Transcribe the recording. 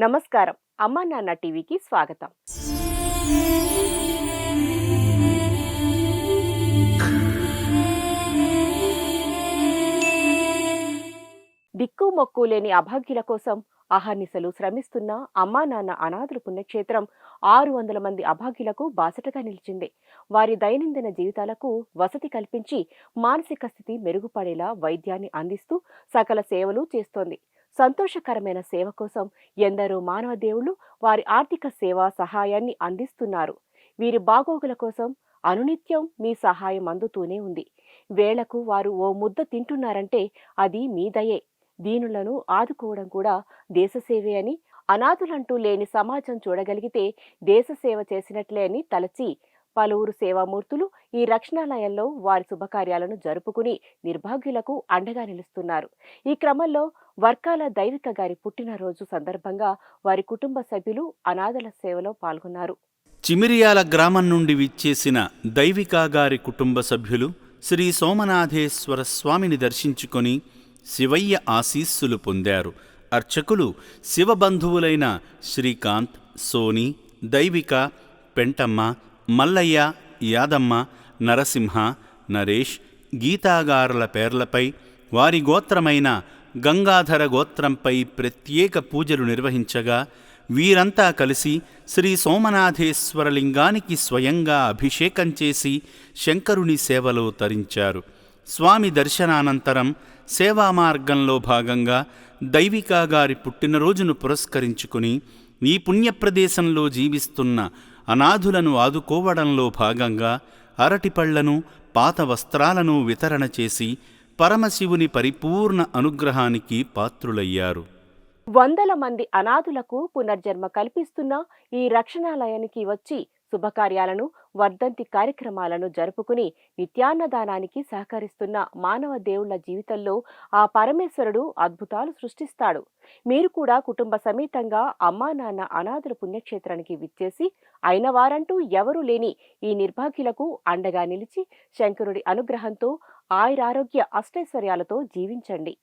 నమస్కారం. అమ్మా నాన్న టీవీకి స్వాగతం. దిక్కు మొక్కు లేని అభాగ్యుల కోసం అహర్నిశలు శ్రమిస్తున్న అమ్మా నాన్న అనాథుల పుణ్యక్షేత్రం ఆరు వందల మంది అభాగ్యులకు బాసటగా నిలిచింది. వారి దైనందిన జీవితాలకు వసతి కల్పించి మానసిక స్థితి మెరుగుపడేలా వైద్యాన్ని అందిస్తూ సకల సేవలు చేస్తోంది. సంతోషకరమైన సేవ కోసం ఎందరో మానవ దేవుళ్ళు వారి ఆర్థిక సేవా సహాయాన్ని అందిస్తున్నారు. వీరి బాగోగుల కోసం అనునిత్యం మీ సహాయం అందుతూనే ఉంది. వేళకు వారు ఓ ముద్ద తింటున్నారంటే అది మీ దయే. దీనులను ఆదుకోవడం కూడా దేశసేవే అని అనాథులంటూ లేని సమాజం చూడగలిగితే దేశసేవ చేసినట్లే అని తలచి పలువురు సేవామూర్తులు ఈ రక్షణాలయంలో వారి శుభకార్యాలను జరుపుకుని నిర్భాగ్యులకు అండగా నిలుస్తున్నారు. ఈ క్రమంలో వర్కాల దైవిక గారి పుట్టినరోజు సందర్భంగా వారి కుటుంబ సభ్యులు అనాథల సేవలో పాల్గొన్నారు. చిమిరియాల గ్రామం నుండి విచ్చేసిన దైవికా గారి కుటుంబ సభ్యులు శ్రీ సోమనాథేశ్వర స్వామిని దర్శించుకొని శివయ్య ఆశీస్సులు పొందారు. అర్చకులు శివబంధువులైన శ్రీకాంత్ సోని దైవిక పెంటమ్మ మల్లయ్య యాదమ్మ నరసింహ నరేష్ గీతాగారుల పేర్లపై వారి గోత్రమైన గంగాధర గోత్రంపై ప్రత్యేక పూజలు నిర్వహించగా వీరంతా కలిసి శ్రీ సోమనాథేశ్వరలింగానికి స్వయంగా అభిషేకం చేసి శంకరుని సేవలో తరించారు. స్వామి దర్శనానంతరం సేవా మార్గంలో భాగంగా దైవికా గారి పుట్టినరోజును పురస్కరించుకుని ఈ పుణ్యప్రదేశంలో జీవిస్తున్న అనాథులను ఆదుకోవడంలో భాగంగా అరటిపళ్ళను పాత వస్త్రాలను వితరణ చేసి పరమశివుని పరిపూర్ణ అనుగ్రహానికి పాత్రులయ్యారు. వందల మంది అనాథులకు పునర్జన్మ కల్పిస్తున్న ఈ రక్షణాలయానికి వచ్చి శుభకార్యాలను వర్ధంతి కార్యక్రమాలను జరుపుకుని నిత్యాన్నదానానికి సహకరిస్తున్న మానవ దేవుళ్ళ జీవితంలో ఆ పరమేశ్వరుడు అద్భుతాలు సృష్టిస్తాడు. మీరు కూడా కుటుంబ సమేతంగా అమ్మా నాన్న అనాథుల పుణ్యక్షేత్రానికి విచ్చేసి అయిన వారంటూ ఎవరూ లేని ఈ నిర్భాగ్యులకు అండగా నిలిచి శంకరుడి అనుగ్రహంతో ఆయురారోగ్య అష్టైశ్వర్యాలతో జీవించండి.